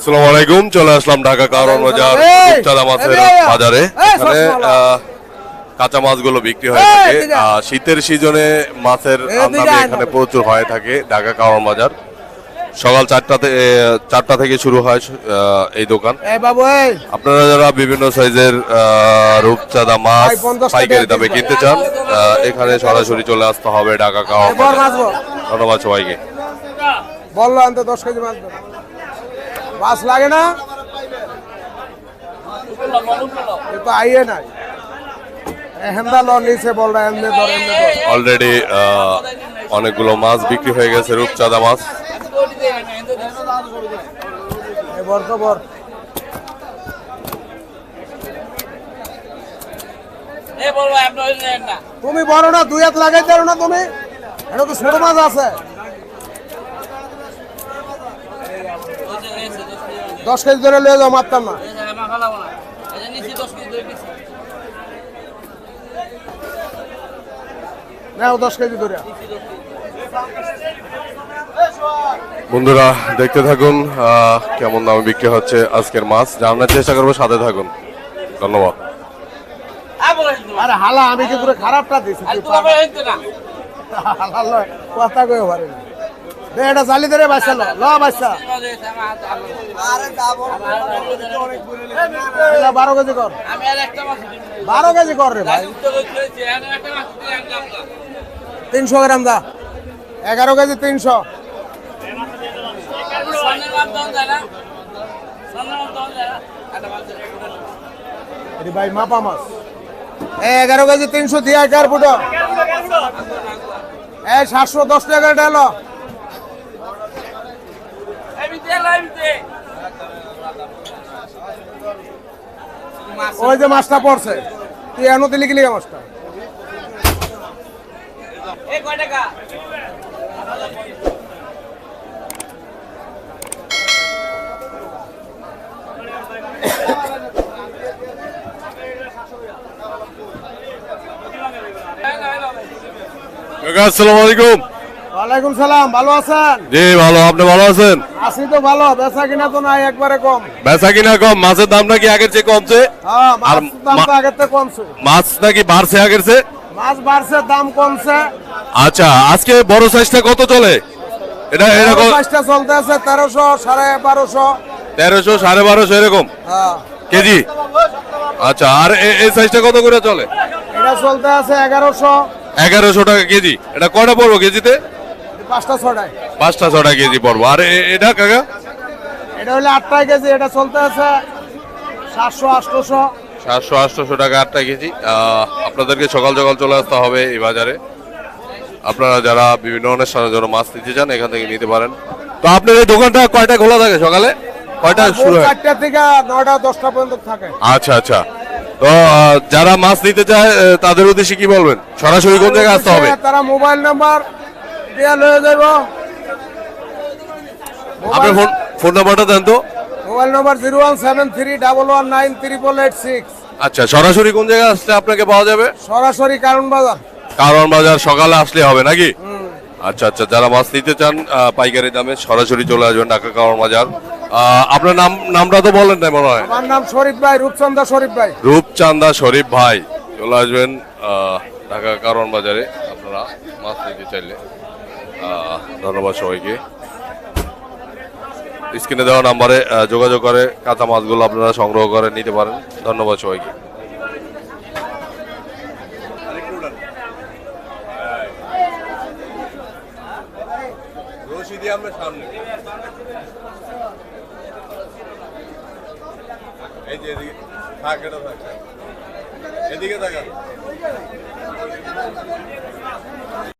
আসসালামু আলাইকুম চলে আসলাম ঢাকা কারণ বাজার রূপচাঁদা মাছের বাজারে। এখানে কাঁচা মাছগুলো বিক্রি হয়ে থাকে। শীতের সিজনে মাছের আমদানি এখানে প্রচুর হয়ে থাকে ঢাকা কারণ বাজার। সকাল চারটাতে এ, চারটা থেকে শুরু হয় এই দোকান। আপনারা যারা বিভিন্ন সাইজের রূপচাঁদা মাছ ভাই, 50 পাইকারি দামে কিনতে চান এখানে সরাসরি চলে আসতে হবে ঢাকা মাছ ধন্যবাদ সবাইকে। বলল আনতে দশ কেজি মাছ মাছ লাগে না? তো আইয়ে নাই। হেন্দা ল নিচে বল রা এমনি ধর এমনি অলরেডি অনেকগুলো মাছ বিক্রি হয়ে গেছে রূপচাঁদা মাছ। বর তো বর। তুমি বড় না দুই হাত লাগাই দাও না তুমি? এটা তো ছোট মাছ আছে। দশ কেজি ধরে লিয়ে যাও মারতাম না। নাও দশ কেজি ধরে। বন্ধুরা দেখতে থাকুন কেমন দামে বিক্রি হচ্ছে আজকের মাছ। জানার চেষ্টা করব সাথে থাকুন। ধন্যবাদ। আরে হালা আমি কি পুরো খারাপটা দিছি? তুই পাগল। হালা লয়, কথা কয়ে পারে না দে এটা জালি ধরে বাচ্চা ল ল এটা বারো কেজি কর। বারো কেজি কর রে ভাই। তিনশো গ্রাম দা। এগারো কেজি তিনশো। ভাই মাপা মাছ। এগারো কেজি তিনশো দিয়ে এগার ফুটো। এ, সাতশো দশ টাকা এটা এলো এই বিতে, এই বিতে। ওই যে মাছটা পড়ছে। তুই এনো দিলি গেলি মাছটা? আসসালামু আলাইকুম। ওয়ালাইকুম সালাম ভালো আছেন? জি ভালো। আপনি ভালো আছেন? আছি তো ভালো বেচা কিনা তো নাই একবারে কম। বেচা কিনা কম মাছের দাম নাকি আগের চেয়ে কমছে? হ্যাঁ মাছ দাম তো আগের থেকে কমছে। মাছ নাকি বাড়ছে আগের চেয়ে? মাছ বাড়ছে দাম কমছে। আচ্ছা আজকে বড় সাইজটা কত চলে? এটা এরকম পাঁচটা চলতে আছে তেরোশো সাড়ে বারোশো। তেরোশো সাড়ে বারোশো এরকম? হ্যাঁ। কেজি? আচ্ছা আর এই সাইজটা কত করে চলে? এটা চলতে আছে এগারোশো। এগারোশো টাকা কেজি। এটা কয়টা পড়ব কেজিতে? পাঁচটা ছটায় পাঁচটা ছটা কেজি পড়ব। আর এটা কাকা? এটা হলে আটটায় কেজি এটা চলতে আছে সাতশো আটশোশো। সাতশো আটশোশো টাকা আটটা কেজি। আপনাদেরকে সকাল সকাল চলে আসতে হবে এই বাজারে। আপনারা যারা বিভিন্ন অনুষ্ঠানের জন্য মাছ নিতে চান এখান থেকে নিতে পারেন। তো আপনার এই দোকানটা কয়টা খোলা থাকে সকালে? কয়টা শুরু হয়? চারটা থেকে নয়টা দশটা পর্যন্ত থাকে। আচ্ছা আচ্ছা। তো যারা মাছ নিতে চায় তাদের উদ্দেশ্যে কি বলবেন? সরাসরি কোন জায়গায় আসতে হবে? তারা মোবাইল নাম্বার দিয়ে লয়ে যাইব। আপনার ফোন ফোন নাম্বারটা দেন তো। Mobile number zero one seven three double one nine triple eight six আচ্ছা সরাসরি কোন জায়গায় আসলে আপনাকে পাওয়া যাবে? সরাসরি কারণ বাজার। কারণ বাজার সকালে আসলে হবে নাকি? আচ্ছা আচ্ছা যারা মাছ নিতে চান পাইকারি দামে সরাসরি চলে আসবেন ঢাকা কারণ বাজার। আপনার নাম নামটা তো বলেন না মনে হয়? আমার নাম শরীফ ভাই রূপচন্দ্র শরীফ ভাই। রূপচান্দা শরীফ ভাই। চলে আসবেন ঢাকা কারণ বাজারে। আপনারা মাছ নিতে চাইলে। ধন্যবাদ সবাইকে। স্ক্রিনে দেওয়া নাম্বারে যোগাযোগ করে কাঁচা মাছগুলো আপনারা সংগ্রহ করে নিতে পারেন। ধন্যবাদ সবাইকে। এদিকে থাক। এদিকে থাকা।